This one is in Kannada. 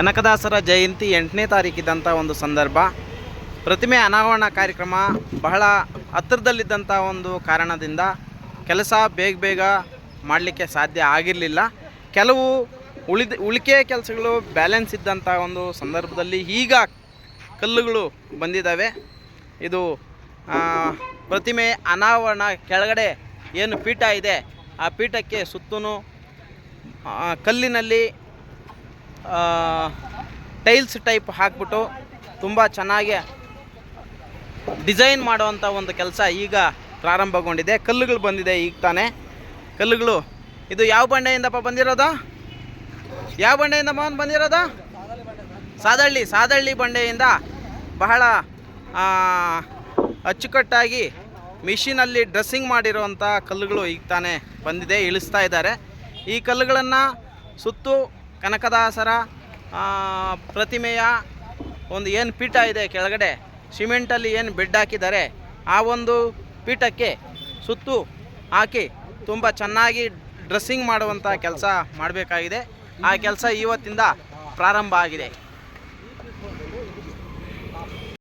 ಕನಕದಾಸರ ಜಯಂತಿ ಎಂಟನೇ ತಾರೀಕಿದ್ದಂಥ ಒಂದು ಸಂದರ್ಭ. ಪ್ರತಿಮೆ ಅನಾವರಣ ಕಾರ್ಯಕ್ರಮ ಬಹಳ ಹತ್ತಿರದಲ್ಲಿದ್ದಂಥ ಒಂದು ಕಾರಣದಿಂದ ಕೆಲಸ ಬೇಗ ಬೇಗ ಮಾಡಲಿಕ್ಕೆ ಸಾಧ್ಯ ಆಗಿರಲಿಲ್ಲ. ಕೆಲವು ಉಳಿದ, ಉಳಿಕೆ ಕೆಲಸಗಳು ಬ್ಯಾಲೆನ್ಸ್ ಇದ್ದಂಥ ಒಂದು ಸಂದರ್ಭದಲ್ಲಿ ಈಗ ಕಲ್ಲುಗಳು ಬಂದಿದ್ದಾವೆ. ಇದು ಪ್ರತಿಮೆ ಅನಾವರಣ ಕೆಳಗಡೆ ಏನು ಪೀಠ ಇದೆ, ಆ ಪೀಠಕ್ಕೆ ಸುತ್ತೂ ಕಲ್ಲಿನಲ್ಲಿ ಟೈಲ್ಸ್ ಟೈಪ್ ಹಾಕ್ಬಿಟ್ಟು ತುಂಬ ಚೆನ್ನಾಗಿ ಡಿಸೈನ್ ಮಾಡುವಂಥ ಒಂದು ಕೆಲಸ ಈಗ ಪ್ರಾರಂಭಗೊಂಡಿದೆ. ಕಲ್ಲುಗಳು ಬಂದಿದೆ ಈಗ ತಾನೇ. ಕಲ್ಲುಗಳು, ಇದು ಯಾವ ಬಂಡೆಯಿಂದಪ್ಪ ಬಂದಿರೋದು? ಯಾವ ಬಂಡೆಯಿಂದ ಬಂದಿರೋದು? ಸಾದಳ್ಳಿ ಸಾದಳ್ಳಿ ಬಂಡೆಯಿಂದ ಬಹಳ ಅಚ್ಚುಕಟ್ಟಾಗಿ ಮಿಷಿನಲ್ಲಿ ಡ್ರೆಸ್ಸಿಂಗ್ ಮಾಡಿರುವಂಥ ಕಲ್ಲುಗಳು ಈಗ ತಾನೇ ಬಂದಿದೆ, ಇಳಿಸ್ತಾ ಇದ್ದಾರೆ. ಈ ಕಲ್ಲುಗಳನ್ನು ಸುತ್ತು ಕನಕದಾಸರ ಪ್ರತಿಮೆಯ ಒಂದು ಏನು ಪೀಠ ಇದೆ ಕೆಳಗಡೆ, ಸಿಮೆಂಟಲ್ಲಿ ಏನು ಬೆಡ್ ಹಾಕಿದ್ದಾರೆ, ಆ ಒಂದು ಪೀಠಕ್ಕೆ ಸುತ್ತು ಹಾಕಿ ತುಂಬ ಚೆನ್ನಾಗಿ ಡ್ರೆಸ್ಸಿಂಗ್ ಮಾಡುವಂಥ ಕೆಲಸ ಮಾಡಬೇಕಾಗಿದೆ. ಆ ಕೆಲಸ ಇವತ್ತಿಂದ ಪ್ರಾರಂಭ ಆಗಿದೆ.